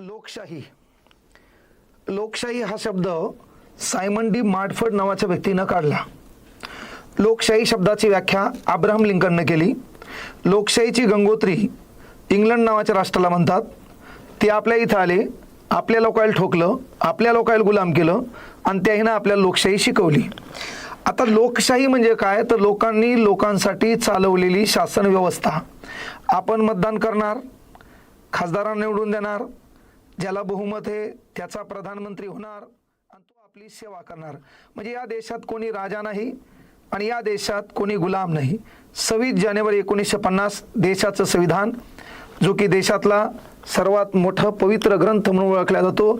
लोकशाही. लोकशाही हा शब्द सायमन डी मार्टफर्ड नावाच्या व्यक्तीनं काढला. लोकशाही शब्दाची व्याख्या अब्राहम लिंकननं केली. लोकशाहीची गंगोत्री इंग्लंड नावाच्या राष्ट्राला म्हणतात. ते आपल्या इथं आले आपल्या लोकायला ठोकलं आपल्या लोकायला गुलाम केलं आणि त्याहीनं आपल्याला लोकशाही शिकवली. आता लोकशाही म्हणजे काय? तर लोकांनी लोकांसाठी चालवलेली शासन व्यवस्था. आपण मतदान करणार खासदारांना निवडून देणार ज्याला बहुमत आहे त्याचा प्रधानमंत्री होणार आणि तो आपली सेवा करणार. म्हणजे या देशात कोणी राजा नाही आणि या देशात कोणी गुलाम नाही. सव्वीस जानेवारी एकोणीसशे पन्नास देशाचं संविधान जो की देशातला सर्वात मोठं पवित्र ग्रंथ म्हणून ओळखला जातो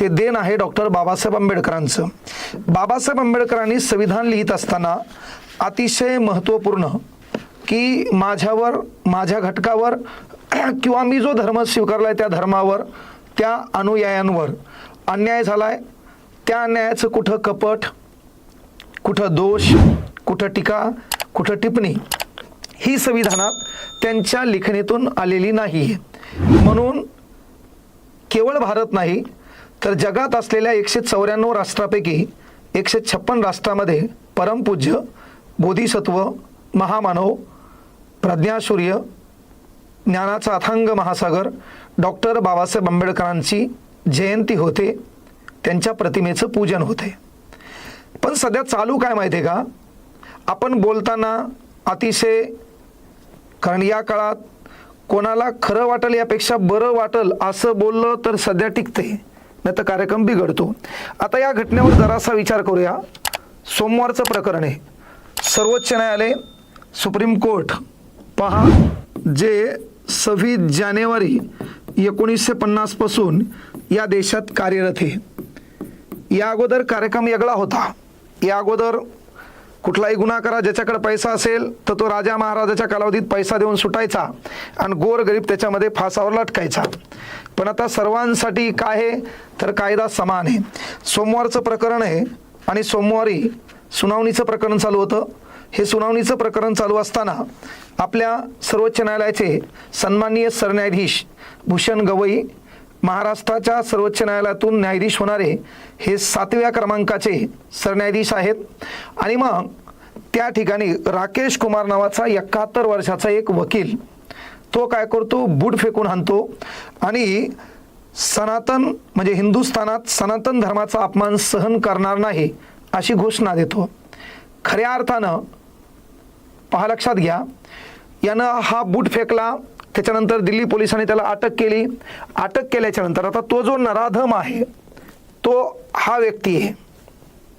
ते देण आहे डॉक्टर बाबासाहेब आंबेडकरांचं. बाबासाहेब आंबेडकरांनी संविधान लिहित असताना अतिशय महत्त्वपूर्ण की माझ्यावर माझ्या घटकावर किंवा मी जो धर्म स्वीकारला आहे त्या धर्मावर त्या अनुयायांवर अन्याय झालाय. त्या अन्यायाचं कुठं कपट कुठं दोष कुठं टीका कुठं टिप्पणी ही संविधानात त्यांच्या लिखणीतून आलेली नाही. म्हणून केवळ भारत नाही तर जगात असलेल्या एकशे चौऱ्याण्णव राष्ट्रापैकी एकशे छप्पन राष्ट्रामध्ये परमपूज्य बोधिसत्व महामानव प्रज्ञासूर्य ज्ञानाचा अथांग महासागर डॉक्टर बाबासाहेब आंबेडकरांची जयंती होते त्यांच्या प्रतिमेचं पूजन होते. पण सध्या चालू काय माहिती आहे का? आपण बोलताना अतिशय कारण या काळात कोणाला खरं वाटेल यापेक्षा बरं वाटेल असं बोललं तर सध्या टिकते नाही तर कार्यक्रम बिघडतो. आता या घटनेवर जरासा विचार करूया. सोमवारचं प्रकरण आहे. सर्वोच्च न्यायालय सुप्रीम कोर्ट. पहा जे सव्वीस जानेवारी एकोणीसशे पन्नासपासून या देशात कार्यरत आहे. या अगोदर कार्यक्रम वेगळा होता. या अगोदर कुठलाही गुन्हा करा ज्याच्याकडे पैसा असेल तर तो राजा महाराजाच्या कालावधीत पैसा देऊन सुटायचा आणि गोर गरीब त्याच्यामध्ये फासावर लटकायचा. पण आता सर्वांसाठी काय आहे? तर कायदा समान आहे. सोमवारचं प्रकरण आहे आणि सोमवारी सुनावणीचं प्रकरण चालू होतं. हे सुनावणीचं प्रकरण चालू असताना आपल्या सर्वोच्च न्यायालयाचे सन्माननीय सरन्यायाधीश भूषण गवई महाराष्ट्राच्या सर्वोच्च न्यायालयातून न्यायाधीश होणारे हे सातव्या क्रमांकाचे सरन्यायाधीश आहेत. आणि मग त्या ठिकाणी राकेश कुमार नावाचा एकाहत्तर वर्षाचा एक वकील तो काय करतो? बूट फेकून आणतो. आणि सनातन म्हणजे हिंदुस्थानात सनातन धर्माचा अपमान सहन करणार नाही अशी घोषणा देतो. खऱ्या अर्थानं पहा लक्षात घ्या. यानं हा बूट फेकला त्याच्यानंतर दिल्ली पोलिसांनी त्याला अटक केली. अटक केल्याच्यानंतर आता तो जो नराधम आहे तो हा व्यक्ती आहे.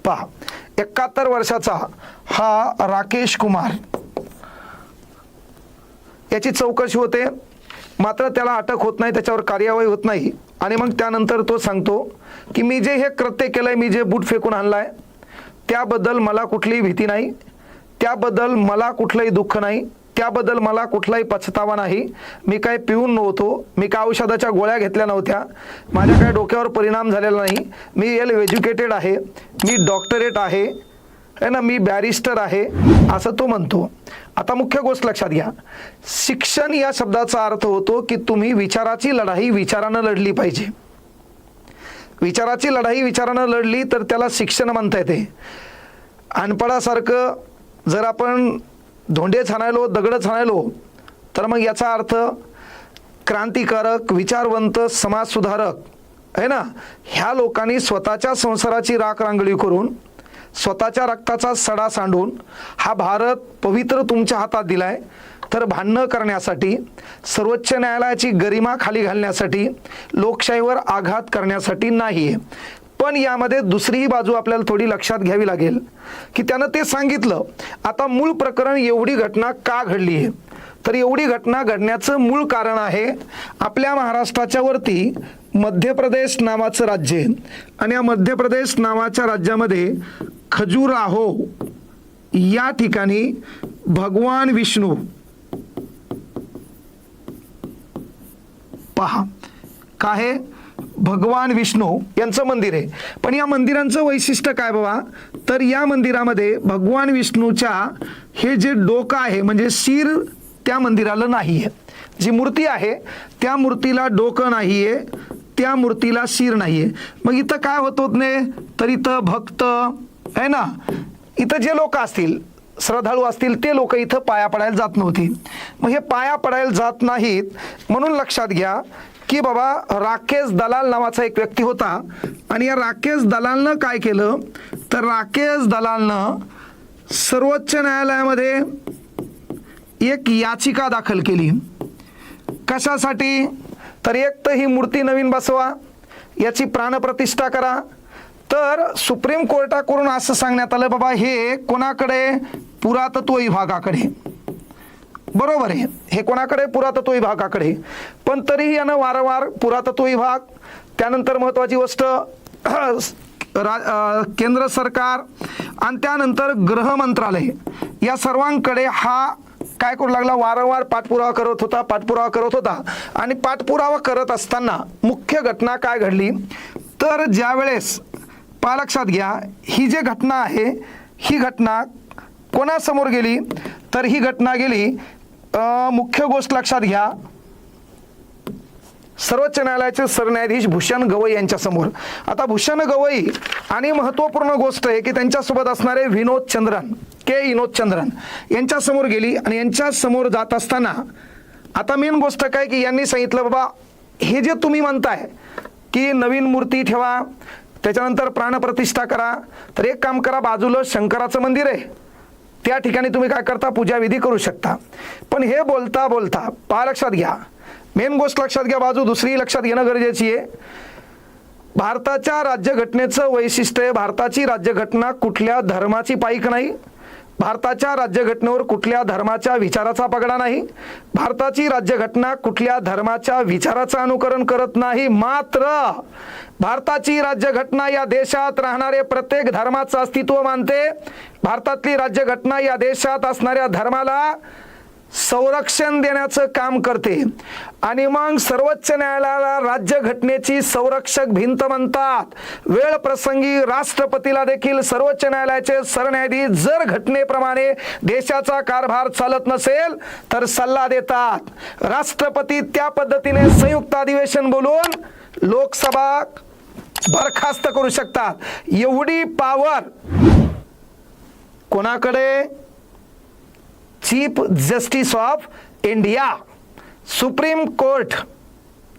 पहा एकाहत्तर वर्षाचा हा राकेश कुमार. याची चौकशी होते. मात्र त्याला अटक होत नाही त्याच्यावर कार्यवाही होत नाही. आणि मग त्यानंतर तो सांगतो की मी जे हे कृत्य केलंय मी जे बूट फेकून आणलाय त्याबद्दल मला कुठलीही भीती नाही. त्याबद्दल मला कुठलंही दुःख नाही त्याबद्दल मला कुठलाही पछतावा नाही. मी काय पिऊन नव्हतो मी काय औषधाच्या गोळ्या घेतल्या नव्हत्या. माझ्या काय डोक्यावर परिणाम झालेला नाही. मी एल एज्युकेटेड आहे मी डॉक्टरेट आहे है ना? मी बॅरिस्टर आहे असं तो म्हणतो. आता मुख्य गोष्ट लक्षात घ्या. शिक्षण या शब्दाचा अर्थ होतो की तुम्ही विचाराची लढाई विचारानं लढली पाहिजे. विचाराची लढाई विचारानं लढली तर त्याला शिक्षण म्हणता येते. अनपडासारखं जर आपण धोंडे हाणायलो दगडं हाणायलो तर मग याचा अर्थ क्रांतिकारक विचारवंत समाजसुधारक आहे ना? ह्या लोकांनी स्वतःच्या संसाराची राख रांगळी करून स्वतःच्या रक्ताचा सडा सांडून हा भारत पवित्र तुमच्या हातात दिलाय. तर भांडणं करण्यासाठी सर्वोच्च न्यायालयाची गरिमा खाली घालण्यासाठी लोकशाहीवर आघात करण्यासाठी नाही आहे पण यामध्ये दुसरीही बाजू आपल्याला थोडी लक्षात घ्यावी लागेल. की त्यानं ते सांगितलं आता मूळ प्रकरण एवढी घटना का घडली आहे? तर एवढी घटना घडण्याचं मूळ कारण आहे आपल्या महाराष्ट्राच्या वरती मध्य प्रदेश नावाचं राज्य आहे. आणि या मध्य प्रदेश नावाच्या राज्यामध्ये खजुराहो या ठिकाणी भगवान विष्णू. पहा काय आहे भगवान विष्णू यांचं मंदिर आहे. पण या मंदिरांचं वैशिष्ट्य काय बाबा? तर या मंदिरामध्ये भगवान विष्णूच्या हे जे डोकं आहे म्हणजे शिर त्या मंदिराला नाही आहे जी मूर्ती आहे त्या मूर्तीला डोकं नाही आहे त्या मूर्तीला शिर आहे मग इथं काय होत होत नाही? तर इथं भक्त आहे ना? इथं जे लोक असतील श्रद्धाळू असतील ते लोक इथं पाया पडायला जात नव्हती. मग हे पाया पडायला जात नाहीत म्हणून लक्षात घ्या की बाबा राकेश दलाल नावाचा एक व्यक्ती होता. आणि या राकेश दलालनं काय केलं? तर राकेश दलालनं सर्वोच्च न्यायालयामध्ये एक याचिका दाखल केली. कशासाठी? तर एक तर ही मूर्ती नवीन बसवा याची प्राणप्रतिष्ठा करा. तर सुप्रीम कोर्टाकडून असं सांगण्यात आलं बाबा हे कोणाकडे? पुरातत्व विभागाकडे. बरोबर आहे. हे कोणाकडे? पुरातत्व विभागाकडे. पण तरीही यानं वारंवार पुरातत्व विभाग त्यानंतर महत्वाची गोष्ट रा केंद्र सरकार आणि त्यानंतर गृह मंत्रालय. या सर्वांकडे हा काय करू लागला? वारंवार पाठपुरावा करत होता पाठपुरावा करत होता. आणि पाठपुरावा करत असताना मुख्य घटना काय घडली? तर ज्यावेळेस पा लक्षात घ्या ही जी घटना आहे ही घटना कोणासमोर गेली? तर ही घटना गेली मुख्य गोष्ट लक्षात घ्या सर्वोच्च न्यायालयाचे सरन्यायाधीश भूषण गवई यांच्यासमोर. आता भूषण गवई आणि महत्त्वपूर्ण गोष्ट आहे की त्यांच्यासोबत असणारे विनोद चंद्रन के विनोद चंद्रन यांच्यासमोर गेली आणि यांच्यासमोर जात असताना आता मेन गोष्ट काय की यांनी सांगितलं बाबा हे जे तुम्ही म्हणताय की नवीन मूर्ती ठेवा त्याच्यानंतर प्राणप्रतिष्ठा करा तर एक काम करा बाजूला शंकराचं मंदिर आहे. त्या ठिकाणी तुम्ही काय करता पूजाविधी करू शकता. पण हे बोलता बोलता पहा लक्षात घ्या मेन गोष्ट लक्षात घ्या बाजू. दुसरी लक्षात घेणं गरजेची आहे. भारताच्या राज्यघटनेचं वैशिष्ट्य भारताची राज्यघटना कुठल्या धर्माची पाईक नाही. भारताच्या राज्यघटनेवर कुठल्या धर्माच्या विचाराचा पगडा नाही. भारताची राज्यघटना कुठल्या धर्माच्या विचाराचं अनुकरण करत नाही मात्र भारताची राज्यघटना या देशात राहणारे प्रत्येक धर्माचं अस्तित्व मानते. भारतातली राज्यघटना या देशात असणाऱ्या धर्माला संरक्षण देण्याचं काम करते. आणि मग सर्वोच्च न्यायालयाला राज्यघटनेची संरक्षक भिंत म्हणतात. वेळ प्रसंगी राष्ट्रपतीला देखील सर्वोच्च न्यायालयाचे सरन्यायाधीश जर घटनेप्रमाणे देशाचा कारभार चालत नसेल तर सल्ला देतात. राष्ट्रपती त्या पद्धतीने संयुक्त अधिवेशन बोलून लोकसभा बरखास्त करू शकतात. एवढी पावर कोणाकडे? Chief justice of India supreme court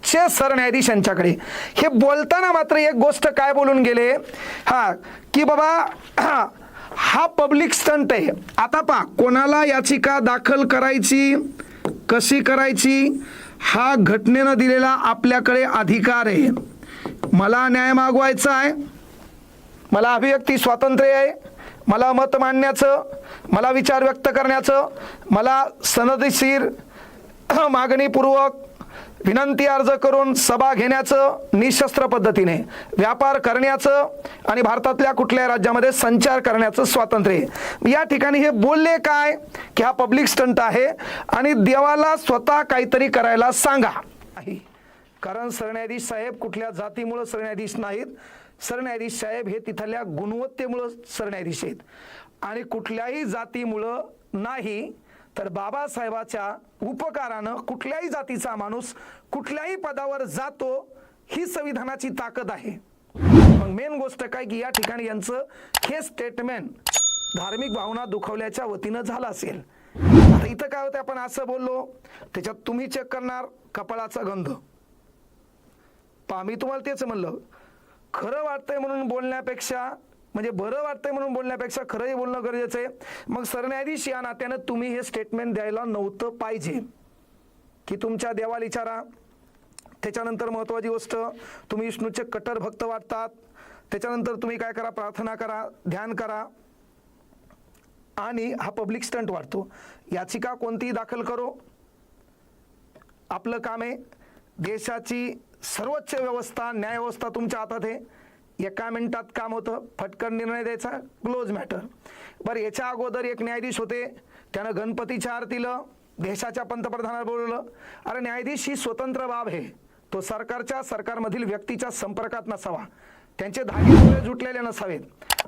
चे सरन्यायाधीश यांच्याकडे. हे बोलताना मात्र एक गोष्ट काय बोलून गेले? हा की बाबा हा, हा पब्लिक स्टंट आहे. आता पा कोणाला याचिका दाखल करायची कशी करायची हा घटनेनं दिलेला आपल्याकडे अधिकार आहे. मला न्याय मागवायचा आहे. मला अभिव्यक्ती स्वातंत्र्य आहे. मला मत मांडण्याचं मला विचार व्यक्त करण्याचं मला सनदशीर मागणीपूर्वक विनंती अर्ज करून सभा घेण्याचं निशस्त्र पद्धतीने व्यापार करण्याचं आणि भारतातल्या कुठल्याही राज्यामध्ये संचार करण्याचं स्वातंत्र्य आहे. या ठिकाणी हे बोलले काय की हा पब्लिक स्टंट आहे आणि देवाला स्वतः काहीतरी करायला सांगा. आहे कारण सरन्यायाधीश साहेब कुठल्या जातीमुळं सरन्यायाधीश नाहीत सरन्यायाधीश साहेब हे तिथल्या गुणवत्तेमुळं सरन्यायाधीश आहेत. आणि कुठल्याही जातीमुळं नाही तर बाबासाहेबाच्या उपकारानं कुठल्याही जातीचा माणूस कुठल्याही पदावर जातो ही संविधानाची ताकद आहे. मग मेन गोष्ट काय की या ठिकाणी यांचं हे स्टेटमेंट धार्मिक भावना दुखवल्याच्या वतीनं झालं असेल. आता इथं काय होतं आपण असं बोललो त्याच्यात तुम्ही चेक करणार कपाळाचा गंध. पहा मी तुम्हाला तेच म्हणलं खरं वाटतंय म्हणून बोलण्यापेक्षा म्हणजे बरं वाटतंय म्हणून बोलण्यापेक्षा खरंही बोलणं गरजेचं आहे. मग सरन्यायाधीश या नात्यानं तुम्ही हे स्टेटमेंट द्यायला नव्हतं पाहिजे. की तुमच्या देवाला विचारा त्याच्यानंतर महत्त्वाची गोष्ट तुम्ही विष्णूचे कट्टर भक्त वाटतात. त्याच्यानंतर तुम्ही काय करा प्रार्थना करा ध्यान करा. आणि हा पब्लिक स्टंट वाढतो. याचिका कोणतीही दाखल करो. आपलं काम आहे. देशाची सर्वोच्च व्यवस्था न्यायव्यवस्था तुमच्या हातात आहे. एका मिनिटात काम होतं फटकन निर्णय द्यायचा क्लोज मॅटर बरं याच्या अगोदर एक न्यायाधीश होते. त्यानं गणपतीच्या आरतीलं देशाच्या पंतप्रधानाला बोलवलं. अरे न्यायाधीश ही स्वतंत्र बाब आहे. तो सरकारच्या सरकारमधील व्यक्तीच्या संपर्कात नसावा. त्यांचे धागे जुटलेले नसावेत.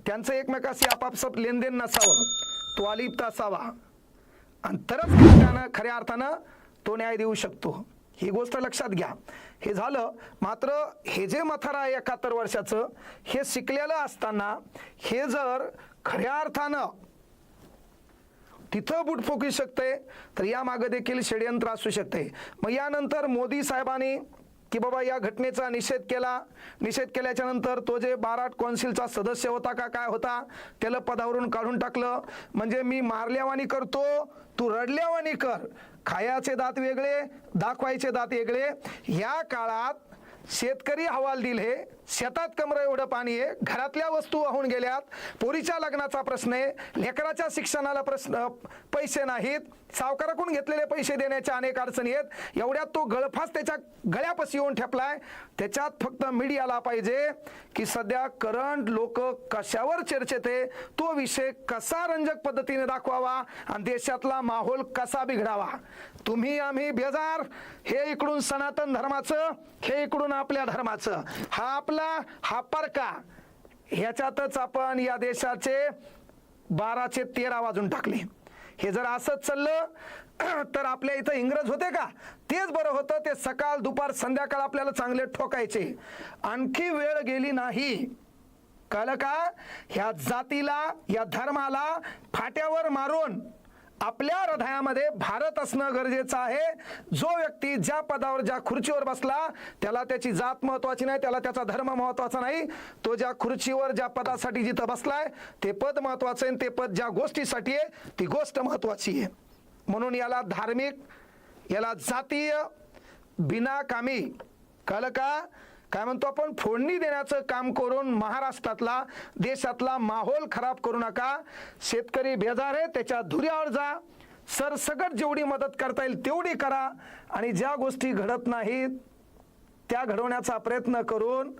त्यांचं एकमेकाशी आपापसात लेनदेन नसावं. तो अलिप्त असावा. आणि तरच त्यानं खऱ्या अर्थानं तो न्याय देऊ शकतो. ही गोष्ट लक्षात घ्या. हे झालं मात्र हे जे मथार आहे एकाहत्तर वर्षाचं हे शिकलेलं असताना हे जर खऱ्या अर्थानं तिथं बुट फुकू शकते तर यामागं देखील षडयंत्र असू शकते. मग यानंतर मोदी साहेबांनी की बाबा या घटनेचा निषेध केला. निषेध केल्याच्यानंतर तो जे बाराट कौन्सिलचा सदस्य होता का काय होता त्याला पदावरून काढून टाकलं. म्हणजे मी मारल्यावानी करतो तू रडल्यावानी कर. खायाचे दात वेगळे दाखवायचे दात वेगळे. ह्या काळात शेतकरी हवाल दिले शेतात कमरं एवढं पाणी आहे घरातल्या वस्तू वाहून गेल्यात. पोरीच्या लग्नाचा प्रश्न आहे लेकराच्या शिक्षणाला प्रश्न पैसे नाहीत. सावकाराकडून घेतलेले पैसे देण्याच्या अनेक अडचणी आहेत. एवढ्यात तो गळफास त्याच्या गळ्यापाशी येऊन ठेपलाय. त्याच्यात फक्त मीडियाला पाहिजे की सध्या करंट लोक कशावर चर्चेत आहे तो विषय कसा रंजक पद्धतीने दाखवावा आणि देशातला माहोल कसा बिघडावा. तुम्ही आम्ही बेजार. हे इकडून सनातन धर्माचं हे इकडून आपल्या धर्माचं. हा आपला हा परका. ह्याच्यातच आपण या देशाचे बाराचे तेरा वाजून टाकले. हे जर असंच चाललं तर आपल्या इथं इंग्रज होते का? तेच बरं होतं ते सकाळ दुपार संध्याकाळ आपल्याला चांगले ठोकायचे. आणखी वेळ गेली नाही. कळलं का? ह्या जातीला या धर्माला फाट्यावर मारून आपल्या हृदयामध्ये भारत असणं गरजेचं आहे. जो व्यक्ती ज्या पदावर ज्या खुर्चीवर बसला त्याला त्याची जात महत्वाची नाही त्याला त्याचा धर्म महत्त्वाचा नाही. तो ज्या खुर्चीवर ज्या पदासाठी जिथं बसलाय ते पद महत्वाचं आहे आणि ते पद ज्या गोष्टीसाठी आहे ती गोष्ट महत्वाची आहे. म्हणून याला धार्मिक याला जातीय बिनाकामी कळलं का? काय म्हणतो आपण? फोडणी देण्याचं काम करून महाराष्ट्रातला देशातला माहोल खराब करू नका. शेतकरी बेजार आहे त्याच्या धुऱ्यावर जा. सरसकट जेवढी मदत करता येईल तेवढी करा. आणि ज्या गोष्टी घडत नाहीत त्या घडवण्याचा प्रयत्न करून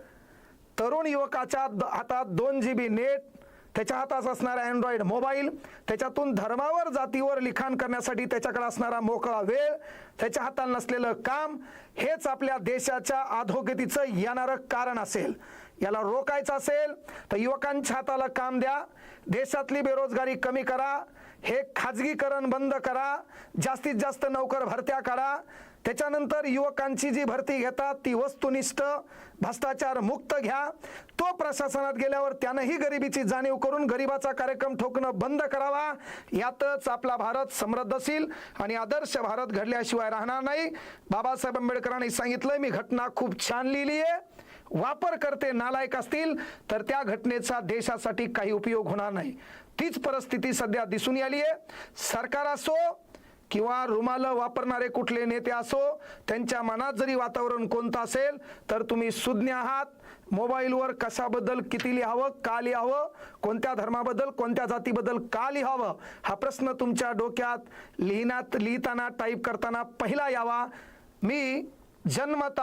तरुण युवकाच्या द- हातात दोन जी बी नेट त्याच्या हातात असणारा अँड्रॉइड मोबाईल त्याच्यातून धर्मावर जातीवर लिखाण करण्यासाठी त्याच्याकडे असणारा मोकळा वेळ त्याच्या हातात नसलेलं काम हेच आपल्या देशाच्या अधोगतीचं येणारं कारण असेल. याला रोखायचं असेल तर युवकांच्या हाताला काम द्या देशातली बेरोजगारी कमी करा हे खाजगीकरण बंद करा जास्तीत जास्त नोकर भरत्या काढा त्याच्यानंतर युवकांची जी भरती घेतात ती वस्तुनिष्ठ भ्रष्टाचार मुक्त घ्या. तो प्रशासनात गेल्यावर त्यानंही गरिबीची जाणीव करून गरिबाचा कार्यक्रम ठोकणं बंद करावा. यातच आपला भारत समृद्धशील आणि आदर्श भारत घडल्याशिवाय राहणार नाही. बाबासाहेब आंबेडकरांनी सांगितलं मी घटना खूप छान लिहिली आहे. वापर करते नालायक असतील तर त्या घटनेचा देशासाठी काही उपयोग होणार नाही. तीच परिस्थिती सध्या दिसून आली आहे. सरकार असो किंवा रुमाल वापरणारे कुठले नेते असो त्यांच्या मनात जरी वातावरण कोणतं असेल तर तुम्ही सुज्ञ आहात. मोबाईलवर कशाबद्दल किती लिहावं का लिहावं कोणत्या धर्माबद्दल कोणत्या जातीबद्दल का लिहावं हा प्रश्न तुमच्या डोक्यात लिहिण्यात लिहिताना टाईप करताना पहिला यावा. मी जन्मत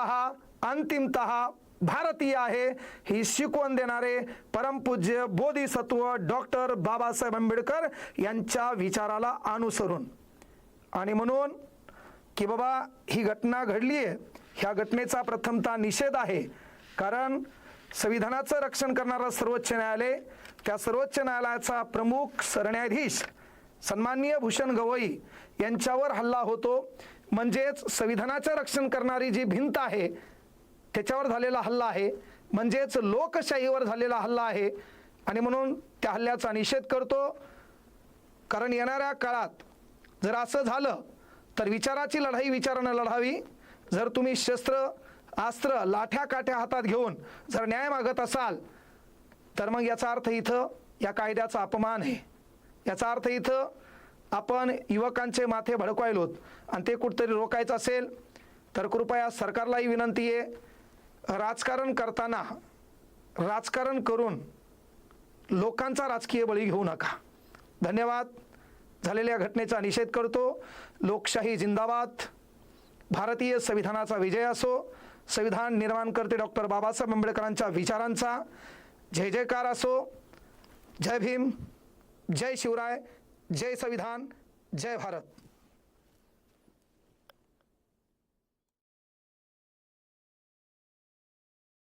अंतिमत भारतीय आहे ही शिकवण देणारे परमपूज्य बोधिसत्व डॉक्टर बाबासाहेब आंबेडकर यांच्या विचाराला अनुसरून. आणि म्हणून की बाबा ही घटना घडली आहे ह्या घटनेचा प्रथमतः निषेध आहे. कारण संविधानाचं रक्षण करणारं सर्वोच्च न्यायालय त्या सर्वोच्च न्यायालयाचा प्रमुख सरन्यायाधीश सन्माननीय भूषण गवई यांच्यावर हल्ला होतो. म्हणजेच संविधानाचं रक्षण करणारी जी भिंत आहे त्याच्यावर झालेला हल्ला आहे. म्हणजेच लोकशाहीवर झालेला हल्ला आहे. आणि म्हणून त्या हल्ल्याचा निषेध करतो. कारण येणाऱ्या काळात जर असं झालं तर विचाराची लढाई विचारानं लढावी. जर तुम्ही शस्त्र अस्त्र लाठ्या काठ्या हातात घेऊन जर न्याय मागत असाल तर मग याचा अर्थ इथं या कायद्याचा अपमान आहे. याचा अर्थ इथं आपण युवकांचे माथे भडकवायलोत आणि ते कुठंतरी रोखायचं असेल तर कृपया सरकारलाही विनंती आहे राजकारण करताना राजकारण करून लोकांचा राजकीय बळी घेऊ नका. धन्यवाद. झालेल्या घटनेचा निषेध करतो. लोकशाही जिंदाबाद. भारतीय संविधानाचा विजय असो संविधान निर्माण करते डॉक्टर बाबासाहेब आंबेडकरांच्या विचारांचा जय जयकार असो. जय भीम जय शिवराय जय संविधान जय भारत.